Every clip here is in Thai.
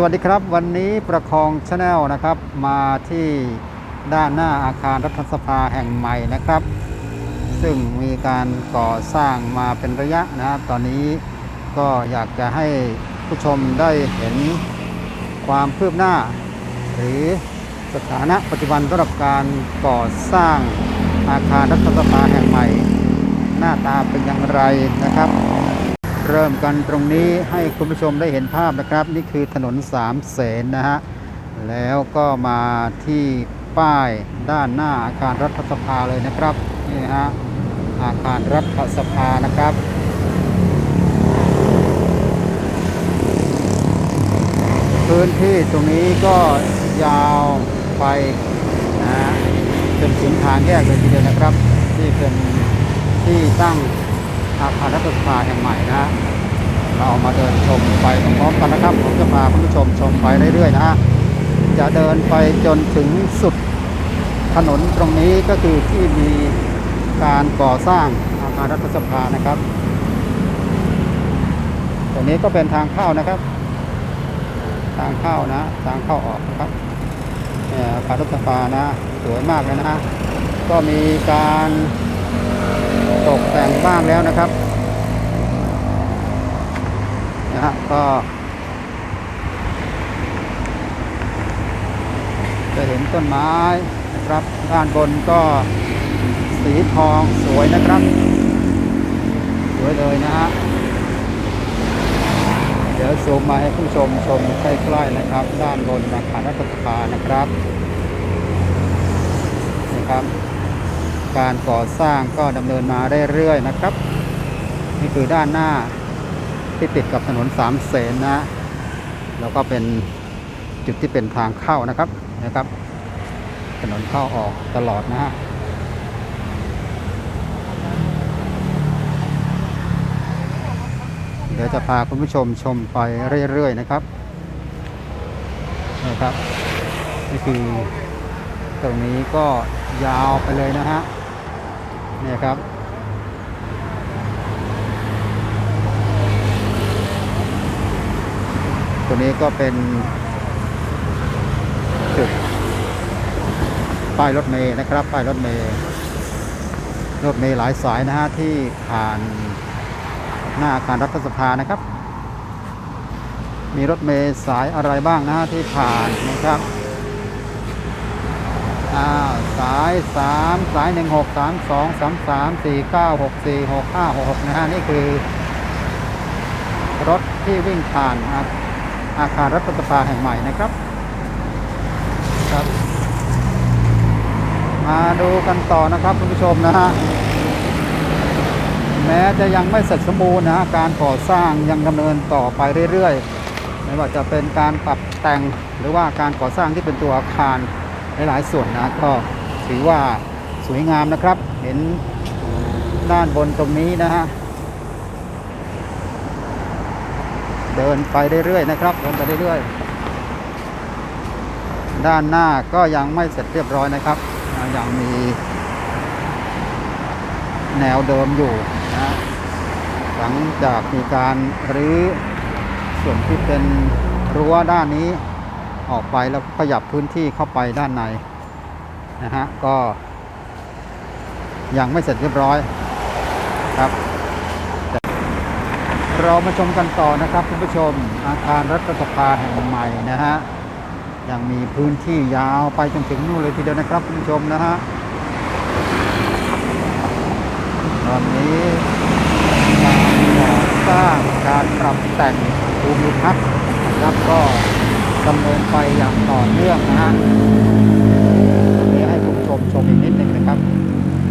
สวัสดีครับ วันนี้ประคองชาแนลนะครับ มาที่ด้านหน้าอาคารรัฐสภาแห่งใหม่นะครับ ซึ่งมีการก่อสร้างมาเป็นระยะนะครับ ตอนนี้ก็อยากจะให้ผู้ชมได้เห็นความคืบหน้า หรือสถานะปัจจุบันสำหรับการก่อสร้างอาคารรัฐสภาแห่งใหม่ หน้าตาเป็นอย่างไรนะครับ เริ่มกันตรงนี้ให้คุณผู้ชมได้เห็นภาพนะครับ นี่คือถนนสามเสนนะฮะ แล้วก็มาที่ป้ายด้านหน้าอาคารรัฐสภาเลยนะครับนี่ฮะอาคารรัฐสภานะครับพื้นที่ตรงนี้ก็ยาวไปนะฮะเป็นถึงทางแยกเลยทีเดียวนะครับ ที่เป็นที่ตั้ง อาคารรัฐสภาแห่งใหม่นะเรามาเดินชมไปพร้อมๆกันนะครับ ผมจะพาคุณผู้ชมชมไปเรื่อยๆนะ จะเดินไปจนถึงสุดถนนตรงนี้ก็คือที่มีการก่อสร้างอาคารรัฐสภานะครับ ตรงนี้ก็เป็นทางเข้านะครับ ทางเข้านะ ทางเข้าออกนะครับอาคารรัฐสภานะ สวยมากเลยนะ ก็มีการ ตกแต่งบ้างแล้วนะครับนะฮะก็จะเห็นต้นไม้นะครับด้านบนก็สีทองสวยนะครับ สวยเลยนะฮะเดี๋ยวซูมมาให้ผู้ชมชมใกล้ๆนะครับ ด้านบนอาคารรัฐสภานะครับนะครับ การก่อสร้างก็ดำเนินมาเรื่อยๆนะครับ นี่คือด้านหน้าที่ติดกับถนนสามเสนนะ แล้วก็เป็นจุดที่เป็นทางเข้านะครับนะครับ ถนนเข้าออกตลอดนะฮะเดี๋ยวจะพาคุณผู้ชมชมไปเรื่อยๆนะครับนะครับนี่คือตรงนี้ก็ยาวไปเลยนะฮะ นี่ยครับ ตัวนี้ก็เป็นจุดป้ายรถเมย์นะครับ ป้ายรถเมย์รถเมย์หลายสายนะฮะที่ผ่านหน้าอาคารรัฐสภานะครับ มีรถเมล์สายอะไรบ้างนะฮะที่ผ่านนะครับ อ่าสายสามสายหนึ่งหกสามสองสามสามสี่เก้าหกสี่หกห้าหกหกนะฮะนี่คือ รถที่วิ่งผ่านอาอาคารรัฐสภาแห่งใหม่นะครับครับ มาดูกันต่อนะครับคุณผู้ชมนะฮะแม้จะยังไม่เสร็จสมบูรณ์นะฮะการก่อสร้างยังดำเนินต่อไปเรื่อยๆ ไม่ว่าจะเป็นการปรับแต่งหรือว่าการก่อสร้างที่เป็นตัวอาคาร หลายๆส่วนนะก็ถือว่าสวยงามนะครับ เห็นด้านบนตรงนี้นะฮะเดินไปเรื่อยๆนะครับเดินไปเรื่อยๆด้านหน้าก็ยังไม่เสร็จเรียบร้อยนะครับยังมีแนวเดิมอยู่นะหลังจากมีการรื้อส่วนที่เป็นรั้วด้านนี้ ออกไปแล้วขยับพื้นที่เข้าไปด้านในนะฮะก็ ยังไม่เสร็จเรียบร้อยครับเรามาชมกันต่อนะครับคุณผู้ชมอาคารรัฐสภาแห่งใหม่นะฮะยังมีพื้นที่ยาวไปจนถึงนู่นเลยทีเดียวนะครับคุณผู้ชมนะฮะตอนนี้การก่อสร้างการปรับแต่งภูมิทัศน์นะครับก็ ดำเนินไปอย่างต่อเนื่องนะฮะเดี๋ยวให้คุณผู้ชมชมอีกนิดหนึ่งนะครับ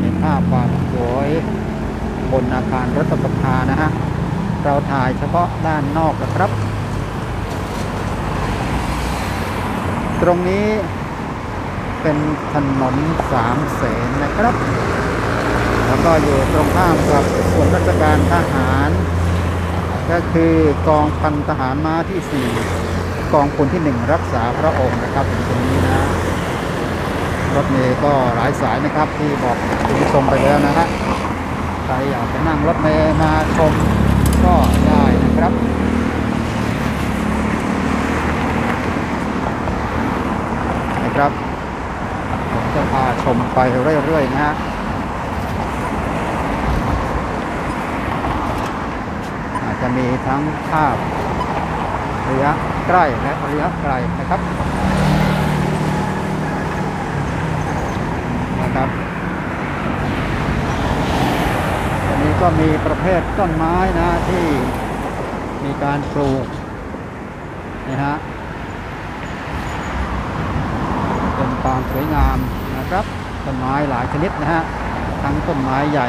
ในภาพความสวยบนอาคารรัฐสภานะฮะเราถ่ายเฉพาะด้านนอกนะครับ ตรงนี้เป็นถนนสามเสนนะครับ แล้วก็อยู่ตรงข้ามกับส่วนราชการทหาร ก็คือกองพันทหารม้าที่ 4 กองพลที่หนึ่งรักษาพระองค์นะครับตรงนี้นะรถเมย์ก็หลายสายนะครับที่บอกคุณผู้ชมไปแล้วนะฮะใครอยากไปนั่งรถเมย์มาชมก็ได้นะครับนะครับผมจะพาชมไปเรื่อยๆนะฮะอาจจะมีทั้งภาพระยะ กล้และระยะไกลนะครับนะครับอันนี้ก็มีประเภทต้นไม้นะที่มีการปลูกนะฮะเป็นความสวยงามนะครับต้นไม้หลายชนิดนะฮะทั้งต้นไม้ใหญ่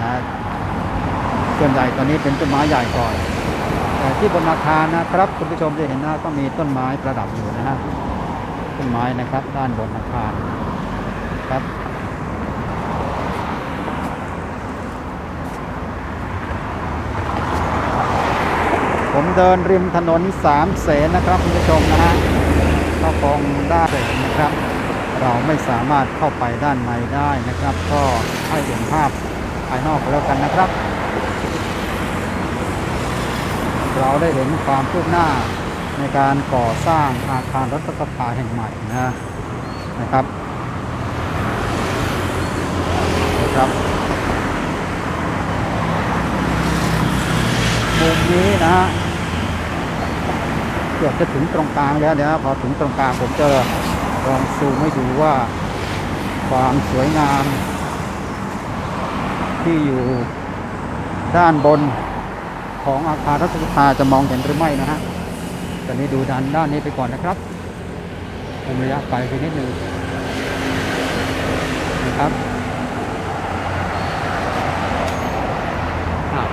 นะส่วนใหญ่ตอนนี้เป็นต้นไม้ใหญ่ก่อน ที่บนอาคารนะครับ คุณผู้ชมจะเห็นนะก็มีต้นไม้ประดับอยู่นะฮะต้นไม้นะครับ ด้านบนอาคารครับผมเดินริมถนนสามเสนนะครับคุณผู้ชมนะฮะก็คงได้เห็นนะครับ เราไม่สามารถเข้าไปด้านในได้นะครับ ก็ให้เห็นภาพภายนอกก็แล้วกันนะครับ เราได้เห็นความคืบหน้าในการก่อสร้างอาคารรัฐสภาแห่งใหม่นะนะครับนะครับมุมนี้นะฮะเกือบจะถึงตรงกลางแล้วเดี๋ยวพอถึงตรงกลางผมจะลองซูมให้ดูว่าความสวยงามที่อยู่ด้านบน ของอาคารรัฐสภาจะมองเห็นหรือไม่นะฮะตอนนี้ดูด้านด้านนี้ไปก่อนนะครับเป็นระยะไกลไปนิดนึงนะครับ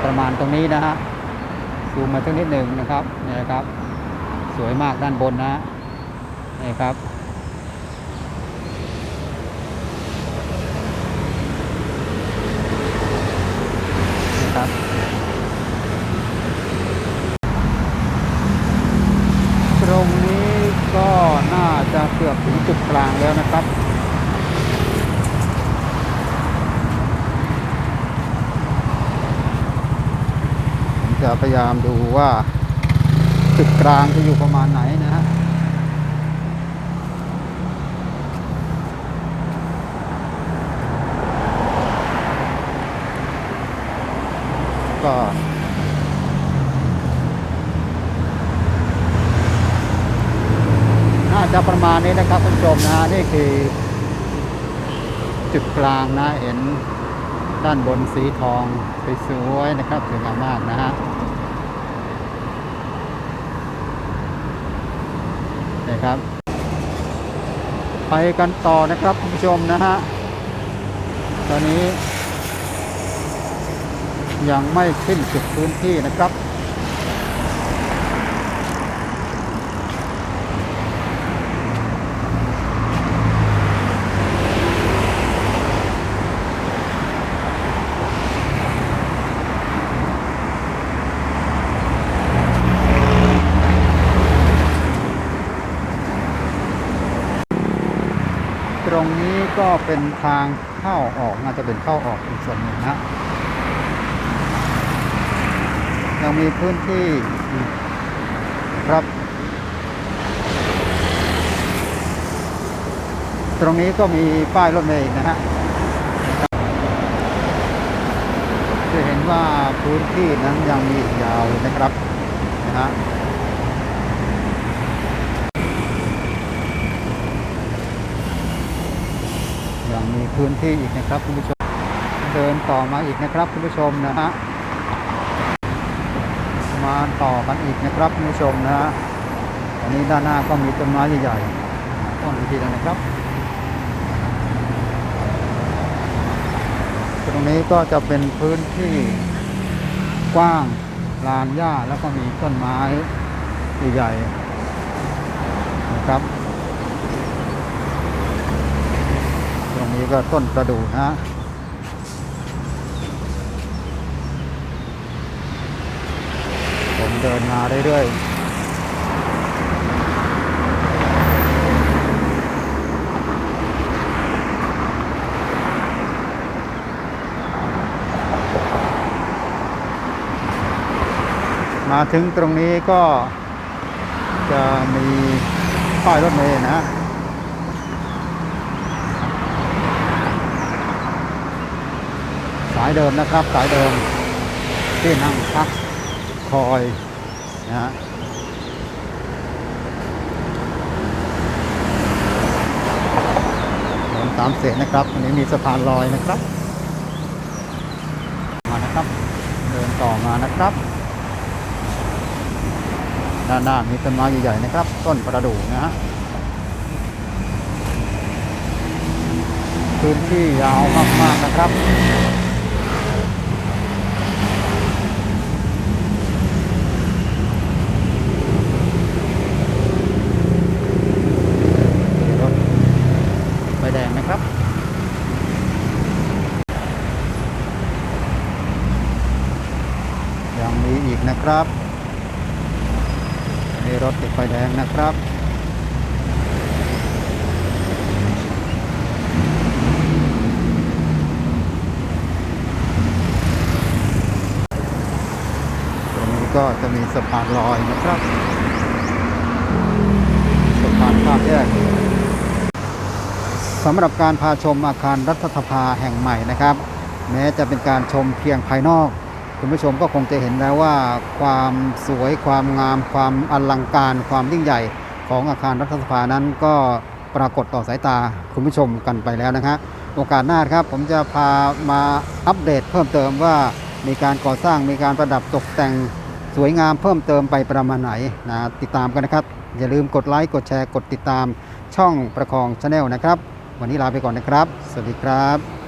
ประมาณตรงนี้นะฮะซูมมาสักนิดหนึ่งนะครับนี่นะครับ สวยมากด้านบนนะนี่ครับนี่ครับ ตรงนี้ก็น่าจะเกือบถึงจุดกลางแล้วนะครับ ผม จะพยายามดูว่าจุดกลางจะอยู่ประมาณไหนนะฮะก็น่าจะประมาณนี้นะครับคุณผู้ชมนะนี่คือ จุดกลางนะเห็นด้านบนสีทองสวยๆนะครับสวยงามมากนะฮะ ครับ ไปกันต่อนะครับคุณผู้ชมนะฮะ ตอนนี้ ยังไม่ขึ้นจุดพื้นที่นะครับ ตรงนี้ก็เป็นทางเข้าออกน่าจะเป็นเข้าออกอีกส่วนหนึ่งนะยังมีพื้นที่ครับ ตรงนี้ก็มีป้ายรถเมล์นะฮะจะเห็นว่าพื้นที่นั้นยังมีอีกยาวเลยนะครับนะฮะ ยังมีพื้นที่อีกนะครับคุณผู้ชมเดินต่อมาอีกนะครับคุณผู้ชมนะฮะมาต่อกันอีกนะครับคุณผู้ชมนะฮะอันนี้ด้านหน้าก็มีต้นไม้ใหญ่ๆต้นทีแล้วนะครับ ตรงนี้ก็จะเป็นพื้นที่กว้างลานหญ้าแล้วก็มีต้นไม้ใหญ่ๆนะครับ ตรง นี้ก็ต้นประดู่นะฮะผมเดินมาเรื่อยๆมาถึงตรงนี้ก็จะมีป้ายรถเมล์นะฮะายเดิมนะครับ สายเดิมที่นั่งพักคอยนะฮะถนนสามเสนนะครับอันนี้มีสะพานลอยนะครับ มานะครับ เดินต่อมานะครับด้านหน้ามีต้นไม้ใหญ่ๆนะครับ ต้นประดู่นะฮะพื้นที่ยาวมากๆนะครับ มีรถไฟแดงนะครับ ยังมีอีก นะครับมีรถติดไฟแดงนะครับตรงนี้ก็จะมีสะพานลอยนะครับสะพานข้ามแยกสำหรับการพาชมอาคารรัฐสภาแห่งใหม่นะครับ แม้จะเป็นการชมเพียงภายนอก คุณผู้ชมก็คงจะเห็นแล้วว่าความสวยความงาม ความอลังการ ความยิ่งใหญ่ของอาคารรัฐสภานั้นก็ปรากฏต่อสายตาคุณผู้ชมกันไปแล้วนะฮะโอกาสหน้าครับผมจะพามาอัปเดตเพิ่มเติมว่ามีการก่อสร้างมีการประดับตกแต่งสวยงามเพิ่มเติมไปประมาณไหนนะติดตามกันนะครับ อย่าลืมกดไลค์กดแชร์กดติดตามช่องประคองชาแนลนะครับ วันนี้ลาไปก่อนนะครับ สวัสดีครับ